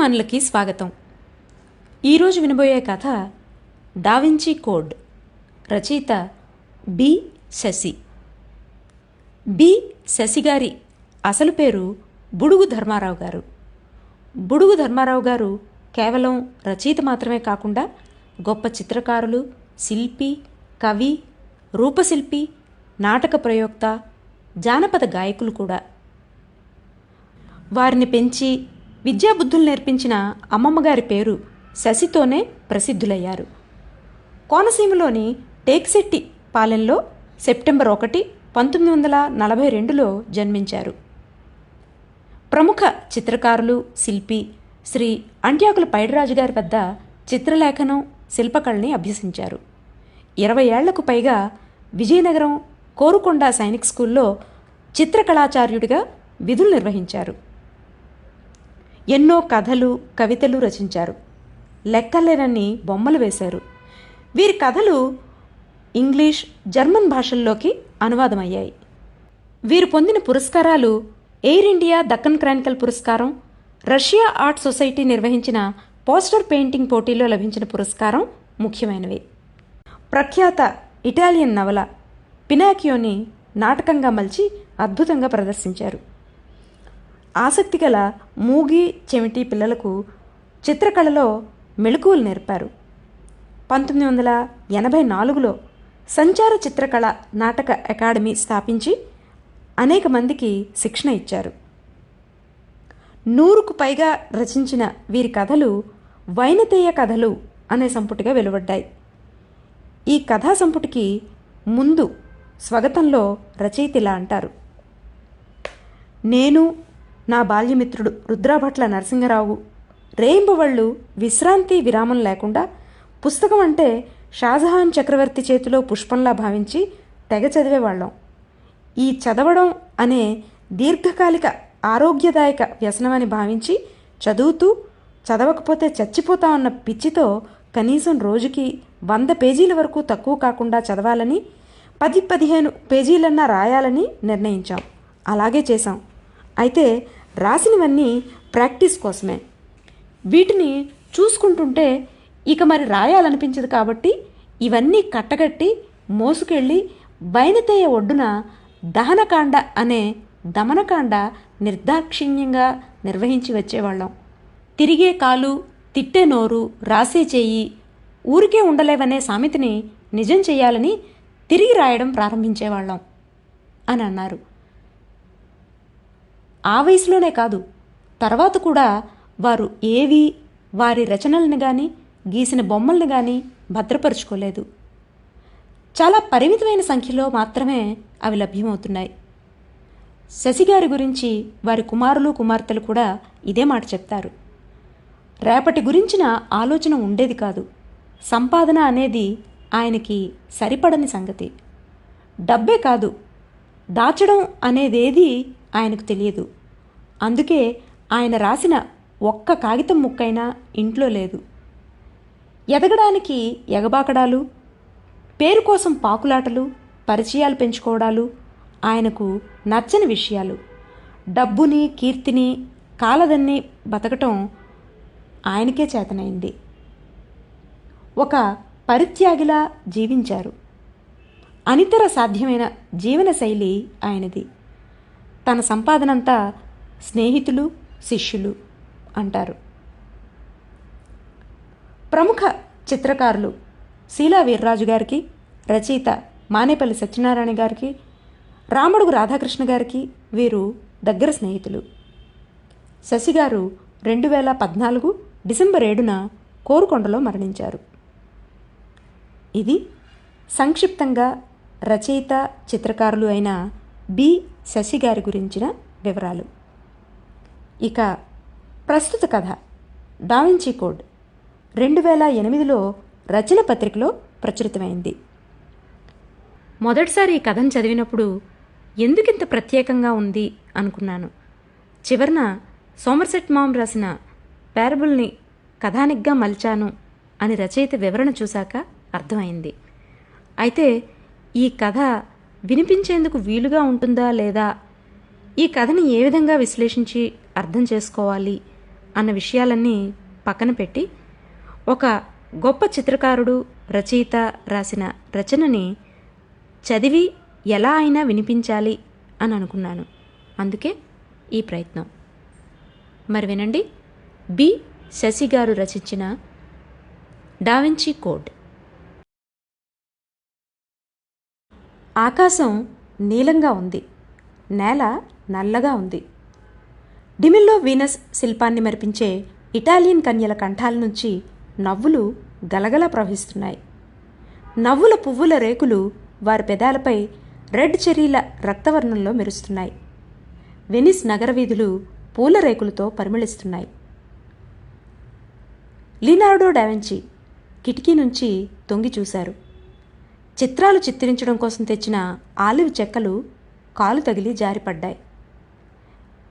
అభిమానులకి స్వాగతం. ఈరోజు వినబోయే కథ డావించి కోడ్ రచయిత బి శశి. బి శశి గారి అసలు పేరు బుడుగు ధర్మారావు గారు. బుడుగు ధర్మారావు గారు కేవలం రచయిత మాత్రమే కాకుండా గొప్ప చిత్రకారులు శిల్పి కవి రూపశిల్పి నాటక ప్రయోక్త జానపద గాయకులు కూడా. వారిని పెంచి విద్యాబుద్ధులు నేర్పించిన అమ్మమ్మగారి పేరు శశితోనే ప్రసిద్ధులయ్యారు. కోనసీమలోని టేక్శెట్టి పాలెంలో సెప్టెంబర్ ఒకటి పంతొమ్మిది వందల నలభై రెండులో జన్మించారు. ప్రముఖ చిత్రకారులు శిల్పి శ్రీ అంట్యాకుల పైడిరాజు గారి వద్ద చిత్రలేఖనం శిల్పకళని అభ్యసించారు. ఇరవై ఏళ్ళకు పైగా విజయనగరం కోరుకొండ సైనిక్ స్కూల్లో చిత్రకళాచార్యుడిగా విధులు నిర్వహించారు. ఎన్నో కథలు కవితలు రచించారు. లెక్కలేనని బొమ్మలు వేశారు. వీరి కథలు ఇంగ్లీష్ జర్మన్ భాషల్లోకి అనువాదమయ్యాయి. వీరు పొందిన పురస్కారాలు ఎయిర్ ఇండియా దక్కన్ క్రానికల్ పురస్కారం రష్యా ఆర్ట్ సొసైటీ నిర్వహించిన పోస్టర్ పెయింటింగ్ పోటీలో లభించిన పురస్కారం ముఖ్యమైనవి. ప్రఖ్యాత ఇటాలియన్ నవల పినాకియోని నాటకంగా మలిచి అద్భుతంగా ప్రదర్శించారు. ఆసక్తిగల మూగి చెమిటి పిల్లలకు చిత్రకళలో మెళకువలు నేర్పారు. పంతొమ్మిది వందల ఎనభై నాలుగులో సంచార చిత్రకళ నాటక అకాడమీ స్థాపించి అనేక మందికి శిక్షణ ఇచ్చారు. నూరుకు పైగా రచించిన వీరి కథలు వైనతేయ కథలు అనే సంపుటిగా వెలువడ్డాయి. ఈ కథా సంపుటికి ముందు స్వగతంలో రచయిత ఇలా అంటారు. నేను నా బాల్యమిత్రుడు రుద్రాభట్ల నరసింహరావు. రేయింబవళ్ళు విశ్రాంతి విరామం లేకుండా పుస్తకం అంటే షాజహాన్ చక్రవర్తి చేతిలో పుష్పంలా భావించి తెగ చదివేవాళ్ళం. ఈ చదవడం అనే దీర్ఘకాలిక ఆరోగ్యదాయక వ్యసనమని భావించి చదువుతూ చదవకపోతే చచ్చిపోతామన్న పిచ్చితో కనీసం రోజుకి వంద పేజీల వరకు తక్కువ కాకుండా చదవాలని పది పదిహేను పేజీలన్నా రాయాలని నిర్ణయించాం. అలాగే చేశాం. అయితే రాసినవన్నీ ప్రాక్టీస్ కోసమే. వీటిని చూసుకుంటుంటే ఇక మరి రాయాలనిపించదు కాబట్టి ఇవన్నీ కట్టగట్టి మోసుకెళ్ళి వైనతేయ ఒడ్డున దహనకాండ అనే దమనకాండ నిర్దాక్షిణ్యంగా నిర్వహించి వచ్చేవాళ్ళం. తిరిగే కాలు తిట్టే నోరు రాసే చేయి ఊరికే ఉండలేవనే సామెతని నిజం చేయాలని తిరిగి రాయడం ప్రారంభించేవాళ్ళం అని అన్నారు. ఆ వయసులోనే కాదు. తర్వాత కూడా వారు ఏవి వారి రచనలను కానీ గీసిన బొమ్మల్ని కానీ భద్రపరుచుకోలేదు. చాలా పరిమితమైన సంఖ్యలో మాత్రమే అవి లభ్యమవుతున్నాయి. శశిగారి గురించి వారి కుమారులు కుమార్తెలు కూడా ఇదే మాట చెప్తారు. రేపటి గురించిన ఆలోచన ఉండేది కాదు. సంపాదన అనేది ఆయనకి సరిపడని సంగతి. డబ్బే కాదు. దాచడం అనేదేది ఆయనకు తెలియదు. అందుకే ఆయన రాసిన ఒక్క కాగితం ముక్కైనా ఇంట్లో లేదు. ఎదగడానికి ఎగబాకడాలు పేరు కోసం పాకులాటలు పరిచయాలు పెంచుకోవడాలు ఆయనకు నచ్చని విషయాలు. డబ్బుని కీర్తిని కాలదన్ని బతకటం ఆయనకే చేతనైంది. ఒక పరిత్యాగిలా జీవించారు. అనితర సాధ్యమైన జీవనశైలి ఆయనది. తన సంపాదనంతా స్నేహితులు శిష్యులు అంటారు. ప్రముఖ చిత్రకారులు శీలా వీర్రాజు గారికి రచయిత మానేపల్లి సత్యనారాయణ గారికి రామడుగు రాధాకృష్ణ గారికి వీరు దగ్గర స్నేహితులు. శశిగారు రెండు వేల పద్నాలుగు డిసెంబర్ ఏడున కోరుకొండలో మరణించారు. ఇది సంక్షిప్తంగా రచయిత చిత్రకారులు అయిన బి శశి గారి గురించిన వివరాలు. ఇక ప్రస్తుత కథ. Da Vinci Code. రెండు వేల ఎనిమిదిలో రచన పత్రికలో ప్రచురితమైంది. మొదటిసారి ఈ కథను చదివినప్పుడు ఎందుకింత ప్రత్యేకంగా ఉంది అనుకున్నాను. చివరన సోమర్సెట్ మామ్ రాసిన పారబుల్ని కథానిగ్గా మలిచాను అని రచయిత వివరణ చూశాక అర్థమైంది. అయితే ఈ కథ వినిపించేందుకు వీలుగా ఉంటుందా లేదా? ఈ కథని ఏ విధంగా విశ్లేషించి అర్థం చేసుకోవాలి? అన్న విషయాలన్నీ పక్కన పెట్టి ఒక గొప్ప చిత్రకారుడు రచయిత రాసిన రచనని చదివి ఎలా అయినా వినిపించాలి అని అనుకున్నాను. అందుకే ఈ ప్రయత్నం. మరి వినండి. బి. శశి గారు రచించిన డావించి కోడ్ ఆకాశం నీలంగా ఉంది. నేల నల్లగా ఉంది. డిమిల్లో వీనస్ శిల్పాన్ని మెరిపించే ఇటాలియన్ కన్యల కంఠాల నుంచి నవ్వులు గలగల ప్రవహిస్తున్నాయి. నవ్వుల పువ్వుల రేకులు వారి పెదాలపై రెడ్ చెర్రీల రక్తవర్ణంలో మెరుస్తున్నాయి. వెనిస్ నగర వీధులు పూల రేకులతో పరిమళిస్తున్నాయి. లినార్డో డావెంచి కిటికీ నుంచి తొంగి చూశారు. చిత్రాలు చిత్రించడం కోసం తెచ్చిన ఆలివ్ చెక్కలు కాలు తగిలి జారిపడ్డాయి.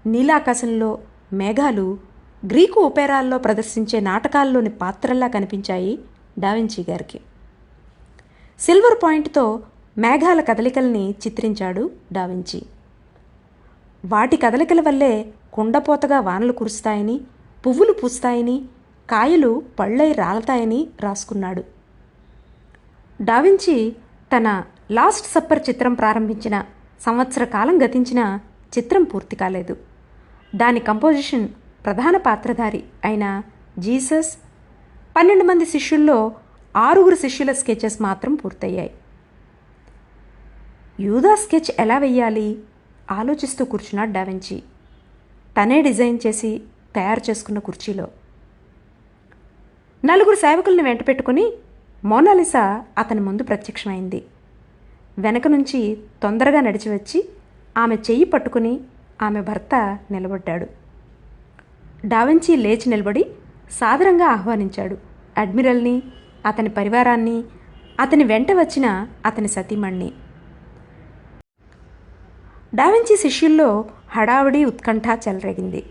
నీలాకాశంలో మేఘాలు గ్రీకు ఒపేరాల్లో ప్రదర్శించే నాటకాల్లోని పాత్రల్లా కనిపించాయి డావించి గారికి. సిల్వర్ పాయింట్తో మేఘాల కదలికల్ని చిత్రించాడు డావించి వాటి కదలికల వల్లే కుండపోతగా వానలు కురుస్తాయని పువ్వులు పూస్తాయని కాయలు పళ్ళై రాలతాయని రాసుకున్నాడు డావించి తన లాస్ట్ సప్పర్ చిత్రం ప్రారంభించిన సంవత్సర కాలం గతించిన చిత్రం పూర్తి కాలేదు. దాని కంపోజిషన్ ప్రధాన పాత్రధారి అయిన జీసస్. పన్నెండు మంది శిష్యుల్లో ఆరుగురు శిష్యుల స్కెచెస్ మాత్రం పూర్తయ్యాయి. యూదా స్కెచ్ ఎలా వెయ్యాలి? ఆలోచిస్తూ కూర్చున్నాడు డావించి. తనే డిజైన్ చేసి తయారు చేసుకున్న కుర్చీలో. నలుగురు సేవకులను వెంట పెట్టుకుని మోనాలిసా అతని ముందు ప్రత్యక్షమైంది. వెనక నుంచి తొందరగా నడిచి వచ్చి ఆమె చెయ్యి పట్టుకుని ఆమె భర్త నిలబడ్డాడు. డావెంచి లేచి నిలబడి సాదరంగా ఆహ్వానించాడు. అడ్మిరల్ని అతని పరివారాన్ని అతని వెంట వచ్చిన అతని సతీమణ్ణి. డావెంచి శిష్యుల్లో హడావిడి ఉత్కంఠ చెలరేగింది.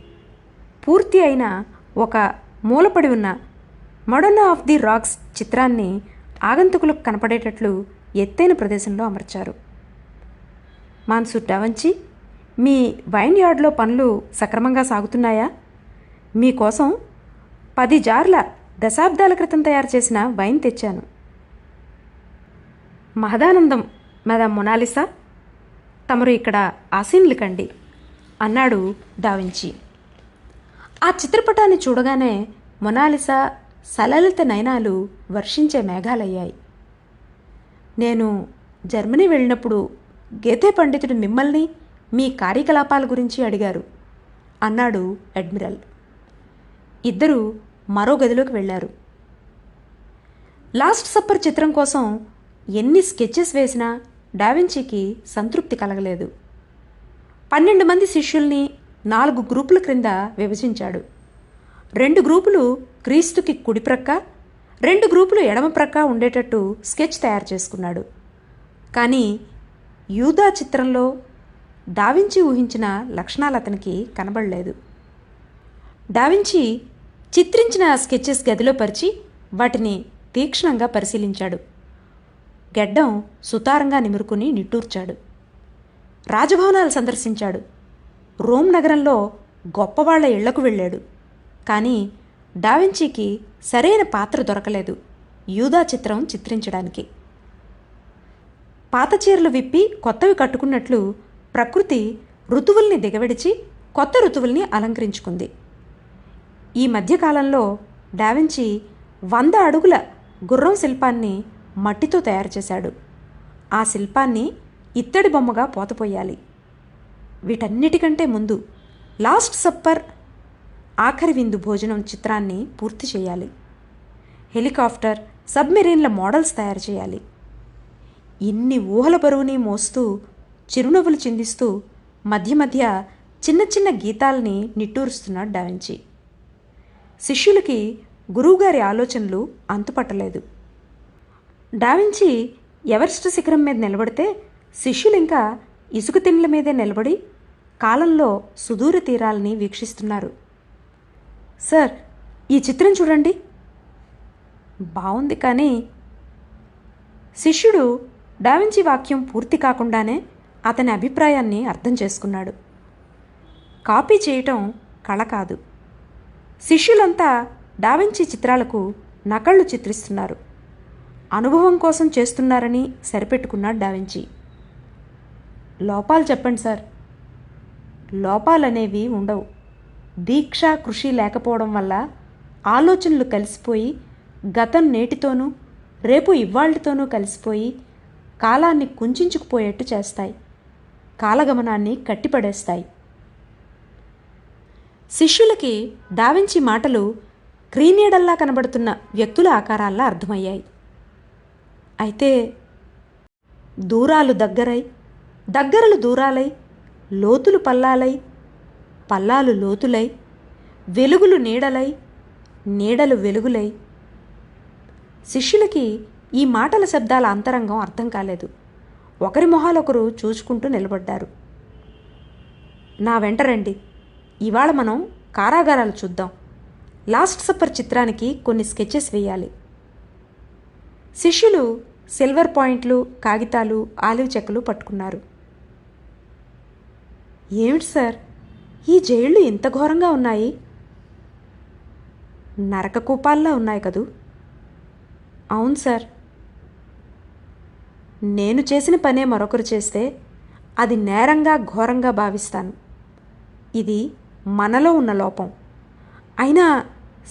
పూర్తి అయిన ఒక మూలపడి ఉన్న మడోనా ఆఫ్ ది రాక్స్ చిత్రాన్ని ఆగంతుకులకు కనపడేటట్లు ఎత్తైన ప్రదేశంలో అమర్చారు. మాన్సూర్ డావంచి మీ వైన్ యార్డ్లో పనులు సక్రమంగా సాగుతున్నాయా? మీకోసం పది జార్ల దశాబ్దాల క్రితం తయారు చేసిన వైన్ తెచ్చాను. మహదానందం మదం మొనాలిసా తమరు ఇక్కడ ఆసీన్లు కండి అన్నాడు డావించి. ఆ చిత్రపటాన్ని చూడగానే మొనాలిసా సలలిత నయనాలు వర్షించే మేఘాలయ్యాయి. నేను జర్మనీ వెళ్ళినప్పుడు గేతే పండితుడు మిమ్మల్ని మీ కార్యకలాపాల గురించి అడిగారు అన్నాడు అడ్మిరల్. ఇద్దరు మరో గదిలోకి వెళ్ళారు. లాస్ట్ సప్పర్ చిత్రం కోసం ఎన్ని స్కెచెస్ వేసినా డావించికి సంతృప్తి కలగలేదు. పన్నెండు మంది శిష్యుల్ని నాలుగు గ్రూపుల క్రింద విభజించాడు. రెండు గ్రూపులు క్రీస్తుకి కుడి ప్రక్క రెండు గ్రూపులు ఎడమ ప్రక్క ఉండేటట్టు స్కెచ్ తయారు చేసుకున్నాడు. కానీ యూదా చిత్రంలో డావించి ఊహించిన లక్షణాలు అతనికి కనబడలేదు. డావించి చిత్రించిన స్కెచెస్ గదిలో పరిచి వాటిని తీక్షణంగా పరిశీలించాడు. గెడ్డం సుతారంగా నిమురుకుని నిట్టూర్చాడు. రాజభవనాలు సందర్శించాడు. రోమ్ నగరంలో గొప్పవాళ్ళ ఇళ్ళకు వెళ్ళాడు. కానీ డావించీకి సరైన పాత్ర దొరకలేదు. యూదా చిత్రం చిత్రించడానికి. పాత చీరలు విప్పి కొత్తవి కట్టుకున్నట్లు ప్రకృతి ఋతువుల్ని దిగవిడిచి కొత్త ఋతువుల్ని అలంకరించుకుంది. ఈ మధ్యకాలంలో డావించి వంద అడుగుల గుర్రం శిల్పాన్ని మట్టితో తయారు చేశాడు. ఆ శిల్పాన్ని ఇత్తడి బొమ్మగా పోతపోయాలి. వీటన్నిటికంటే ముందు లాస్ట్ సప్పర్ ఆఖరి విందు భోజనం చిత్రాన్ని పూర్తి చేయాలి. హెలికాప్టర్ సబ్మెరీన్ల మోడల్స్ తయారు చేయాలి. ఇన్ని ఊహల బరువుని మోస్తూ చిరునవ్వులు చిందిస్తూ మధ్య మధ్య చిన్న చిన్న గీతాల్ని నిట్టూరుస్తున్నాడు డావించి శిష్యులకి గురువుగారి ఆలోచనలు అంతుపట్టలేదు. డావించి ఎవరెస్ట్ శిఖరం మీద నిలబడితే శిష్యులు ఇంకా ఇసుక తిండ్ల మీదే నిలబడి కాలంలో సుదూర తీరాలని వీక్షిస్తున్నారు. సార్ ఈ చిత్రం చూడండి. బాగుంది కానీ శిష్యుడు డావించి వాక్యం పూర్తి కాకుండానే అతని అభిప్రాయాన్ని అర్థం చేసుకున్నాడు. కాపీ చేయటం కళ కాదు. శిష్యులంతా డావించి చిత్రాలకు నకళ్ళు చిత్రిస్తున్నారు. అనుభవం కోసం చేస్తున్నారని సరిపెట్టుకున్నాడు డావించి లోపాలు చెప్పండి సార్. లోపాలనేవి ఉండవు. దీక్ష కృషి లేకపోవడం వల్ల ఆలోచనలు కలిసిపోయి గతం నేటితోనూ రేపు ఇవాళ్టితోనూ కలిసిపోయి కాలాన్ని కుంచుకుపోయేట్టు చేస్తాయి. కాలగమనాన్ని కట్టిపడేస్తాయి. శిష్యులకి దావించి మాటలు క్రీనీడల్లా కనబడుతున్న వ్యక్తుల ఆకారాల్లా అర్థమయ్యాయి. అయితే దూరాలు దగ్గరై దగ్గరలు దూరాలై లోతులు పల్లాలై పల్లాలు లోతులై వెలుగులు నీడలై నీడలు వెలుగులై. శిష్యులకి ఈ మాటల శబ్దాల అంతరంగం అర్థం కాలేదు. ఒకరి మొహాలొకరు చూసుకుంటూ నిలబడ్డారు. నా వెంట రండి. ఇవాళ మనం కారాగారాలు చూద్దాం. లాస్ట్ సప్పర్ చిత్రానికి కొన్ని స్కెచెస్ వేయాలి. శిష్యులు సిల్వర్ పాయింట్లు కాగితాలు ఆలివ్ చెక్కలు పట్టుకున్నారు. ఏమిటి సార్? ఈ జైళ్ళు ఇంత ఘోరంగా ఉన్నాయి? నరకకూపాల్లా ఉన్నాయి కదూ? అవును సార్. నేను చేసిన పనే మరొకరు చేస్తే అది నేరంగా ఘోరంగా భావిస్తాను. ఇది మనలో ఉన్న లోపం. అయినా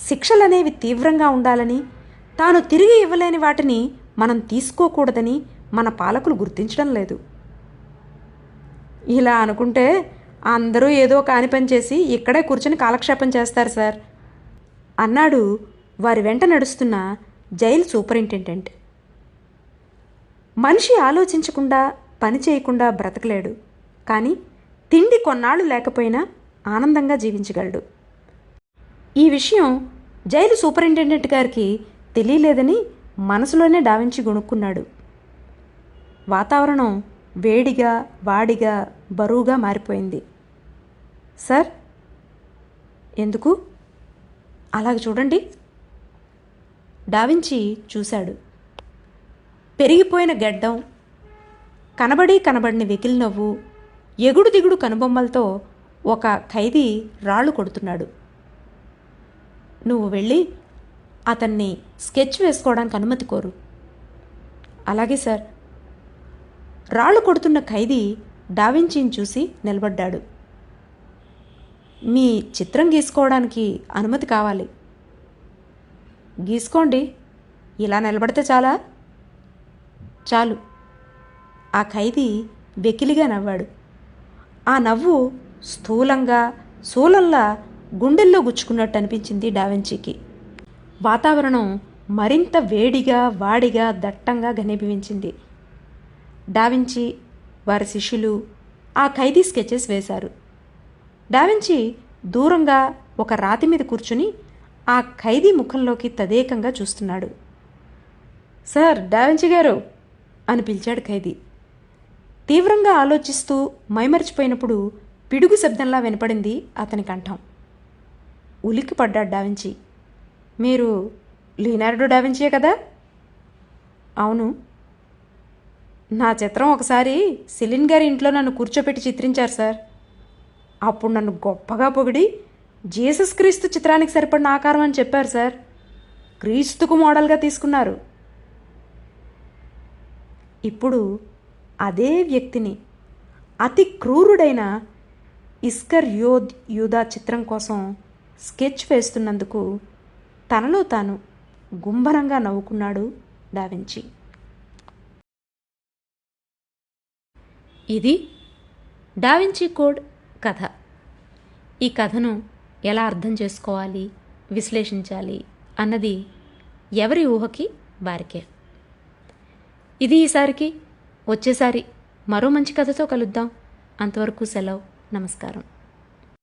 శిక్షలనేవి తీవ్రంగా ఉండాలని తాను తిరిగి ఇవ్వలేని వాటిని మనం తీసుకోకూడదని మన పాలకులు గుర్తించడం లేదు. ఇలా అనుకుంటే అందరూ ఏదో కాని పని చేసి ఇక్కడే కూర్చొని కాలక్షేపం చేస్తారు సార్. అన్నాడు. వారి వెంట నడుస్తున్న జైలు సూపరింటెండెంట్. మనిషి ఆలోచించకుండా పని చేయకుండా బ్రతకలేడు. కానీ తిండి కొన్నాళ్ళు లేకపోయినా ఆనందంగా జీవించగలడు. ఈ విషయం జైలు సూపరింటెండెంట్ గారికి తెలియలేదని మనసులోనే డావించి గొనుక్కున్నాడు వాతావరణం వేడిగా వాడిగా బరువుగా మారిపోయింది. సార్ ఎందుకు? అలాగ చూడండి. డావించి చూశాడు. పెరిగిపోయిన గెడ్డం కనబడి కనబడిన వెకిలి నవ్వు ఎగుడు దిగుడు కనుబొమ్మలతో ఒక ఖైదీ రాళ్ళు కొడుతున్నాడు. నువ్వు వెళ్ళి అతన్ని స్కెచ్ వేసుకోవడానికి అనుమతి కోరు. అలాగే సార్. రాళ్ళు కొడుతున్న ఖైదీ డావించిని చూసి నిలబడ్డాడు. మీ చిత్రం గీసుకోవడానికి అనుమతి కావాలి. గీసుకోండి. ఇలా నిలబడితే చాలా. చాలు. ఆ ఖైదీ వెకిలిగా నవ్వాడు. ఆ నవ్వు స్థూలంగా శూలంలా గుండెల్లో గుచ్చుకున్నట్టు అనిపించింది డావెంచీకి వాతావరణం మరింత వేడిగా వాడిగా దట్టంగా ఘనీభవించింది. డావించి వారి శిష్యులు ఆ ఖైదీ స్కెచెస్ వేశారు. డావించి దూరంగా ఒక రాతి మీద కూర్చుని ఆ ఖైదీ ముఖంలోకి తదేకంగా చూస్తున్నాడు. సార్ డావించి గారు అని పిలిచాడు ఖైదీ. తీవ్రంగా ఆలోచిస్తూ మైమరిచిపోయినప్పుడు పిడుగు శబ్దంలా వినపడింది అతని కంఠం. ఉలిక్కి పడ్డాడు డావించి. మీరు లీనార్డో డావించియే కదా? అవును. నా చిత్రం ఒకసారి సెలిన్ గారి ఇంట్లో నన్ను కూర్చోపెట్టి చిత్రించారు సార్. అప్పుడు నన్ను గొప్పగా పొగిడి జీసస్ క్రీస్తు చిత్రానికి సరిపడిన ఆకారం అని చెప్పారు సార్. క్రీస్తుకు మోడల్గా తీసుకున్నారు. ఇప్పుడు అదే వ్యక్తిని అతి క్రూరుడైన ఇస్కర్ యోధ్ యూదా చిత్రం కోసం స్కెచ్ వేస్తున్నందుకు తనలో తాను గుంభరంగా నవ్వుకున్నాడు డావించి ఇది డావించి కోడ్. కథ. ఈ కథను ఎలా అర్థం చేసుకోవాలి విశ్లేషించాలి అన్నది ఎవరి ఊహకి వారికే. ఇది ఈసారికి వచ్చేసారి మరో మంచి కథతో కలుద్దాం. అంతవరకు సెలవు. నమస్కారం.